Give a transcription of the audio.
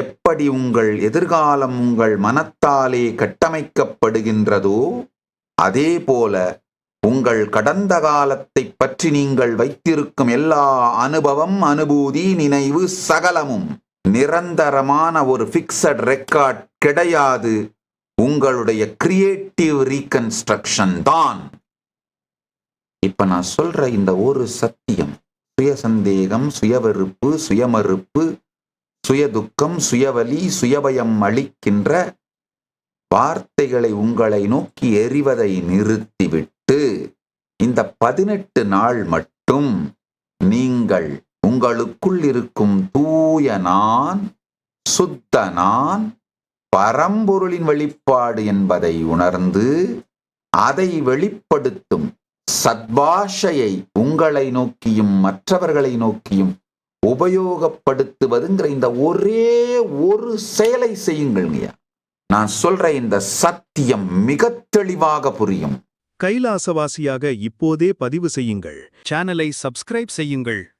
எப்படி உங்கள் எதிர்காலம் உங்கள் மனத்தாலே கட்டமைக்கப்படுகின்றதோ அதேபோல உங்கள் கடந்த காலத்தை பற்றி நீங்கள் வைத்திருக்கும் எல்லா அனுபவம் அனுபூதி நினைவு சகலமும் நிரந்தரமான ஒரு ஃபிக்ஸட் ரெக்கார்ட் கிடையாது. உங்களுடைய கிரியேட்டிவ் ரீகன்ஸ்ட்ரக்ஷன் தான். இப்ப நான் சொல்ற இந்த ஒரு சத்தியம் சுய சந்தேகம் சுயவெறுப்பு சுயமறுப்பு சுயதுக்கம் சுயவலி சுயபயம் அளிக்கின்ற வார்த்தைகளை உங்களை நோக்கி எறிவதை நிறுத்திவிட்டு இந்த பதினெட்டு நாள் மட்டும் நீங்கள் உங்களுக்குள் இருக்கும் தூய நான் சுத்த நான் பரம்பொருளின் வெளிப்பாடு என்பதை உணர்ந்து அதை வெளிப்படுத்தும் சத்பாஷையை உங்களை நோக்கியும் மற்றவர்களை நோக்கியும் உபயோகப்படுத்துவதுங்கிற இந்த ஒரே ஒரு செயலை செய்யுங்கள்ங்கய்யா நான் சொல்ற இந்த சத்தியம் மிக தெளிவாக புரியும். கைலாசவாசியாக இப்போதே பதிவு செய்யுங்கள். சேனலை சப்ஸ்கிரைப் செய்யுங்கள்.